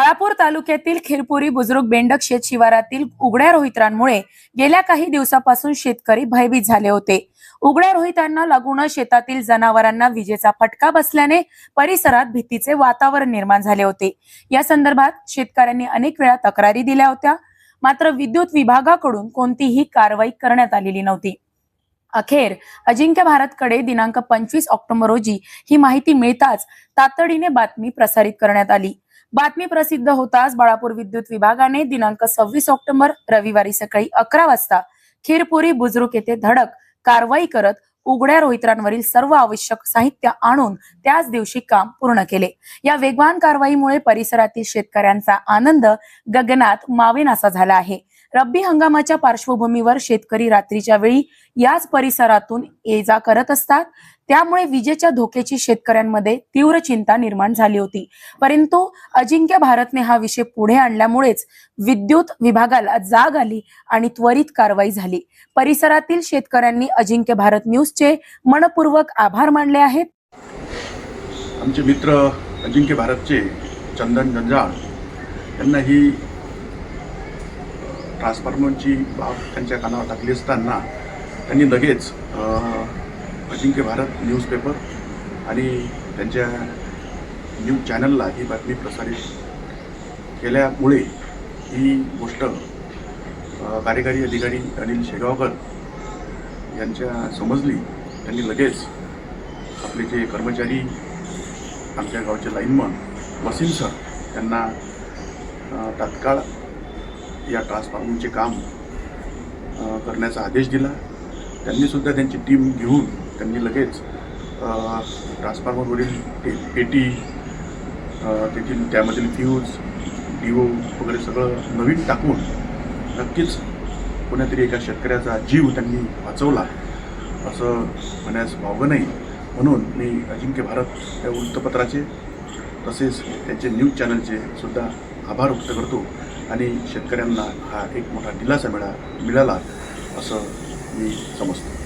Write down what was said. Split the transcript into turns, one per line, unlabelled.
बाळापूर तालुक्यातील खिरपुरी बुजुर्ग बेंडक शेत शिवारातील उघड्या रोहित्रांमुळे गेल्या काही दिवसापासून शेतकरी भयभीत झाले होते. उघड्या रोहितांना लागून शेतातील जनावरांना विजेचा फटका बसल्याने परिसरात भीतीचे वातावरण निर्माण झाले होते. या संदर्भात शेतकऱ्यांनी अनेक वेळा तक्रारी दिल्या होत्या. मात्र विद्युत विभागाकडून कोणतीही कारवाई करण्यात आलेली नव्हती. अखेर अजिंक्य भारतकडे दिनांक पंचवीस ऑक्टोबर रोजी ही माहिती मिळताच तातडीने बातमी प्रसारित करण्यात आली. बातमी प्रसिद्ध होताच बाळापूर विद्युत विभागाने दिनांक सव्वीस ऑक्टोबर रविवारी सकाळी अकरा वाजता खीरपुरी बुजुर्ग येथे धडक कारवाई करत उघड्या रोहित्रांवरील सर्व आवश्यक साहित्य आणून त्याच दिवशी काम पूर्ण केले. या वेगवान कारवाईमुळे परिसरातील शेतकऱ्यांचा आनंद गगनात मावेनासा झाला आहे. रब्बी हंगामाच्या पार्श्वभूमीवर शेतकरी रात्रीच्या वेळी याच परिसरातून ये जा करत असतात. त्यामुळे विजेच्या धोक्याची शेतकऱ्यांमध्ये तीव्र चिंता निर्माण झाली होती. परंतु अजिंक्य भारतने हा विषय पुढे आणल्यामुळेच विद्युत विभागाला जाग आली आणि त्वरित कारवाई झाली. परिसरातील शेतकऱ्यांनी अजिंक्य भारत न्यूजचे मनपूर्वक आभार मानले आहेत.
आमचे मित्र अजिंक्य भारतचे चंदन गंजाळ यांना ही ट्रान्सफॉर्मरची बाब त्यांच्या कानावर टाकली असताना त्यांनी लगेच अजिंक्य भारत न्यूजपेपर आणि त्यांच्या न्यूज चॅनलला ही बातमी प्रसारित केल्यामुळे ही गोष्ट कार्यकारी अधिकारी अनिल शेगावकर यांच्या समजली. त्यांनी लगेच आपले जे कर्मचारी आमच्या गावचे लाईनमन वसीम सर यांना तात्काळ या ट्रान्सफॉर्मरचे काम करण्याचा आदेश दिला. त्यांनीसुद्धा त्यांची टीम घेऊन त्यांनी लगेच ट्रान्सफॉर्मरवरील ते पेटी टी तेथील त्यामधील फ्यूज डिओ वगैरे सगळं नवीन टाकून नक्कीच कोणातरी एका शेतकऱ्याचा जीव त्यांनी वाचवला असं म्हणण्यास वावगं नाही. म्हणून मी अजिंक्य भारत या वृत्तपत्राचे तसेच त्यांचे न्यूज चॅनलचे सुद्धा आभार व्यक्त करतो. आणि शेतकऱ्यांना हा एक मोठा दिलासा मिळा मिळाला असं मी समजतो.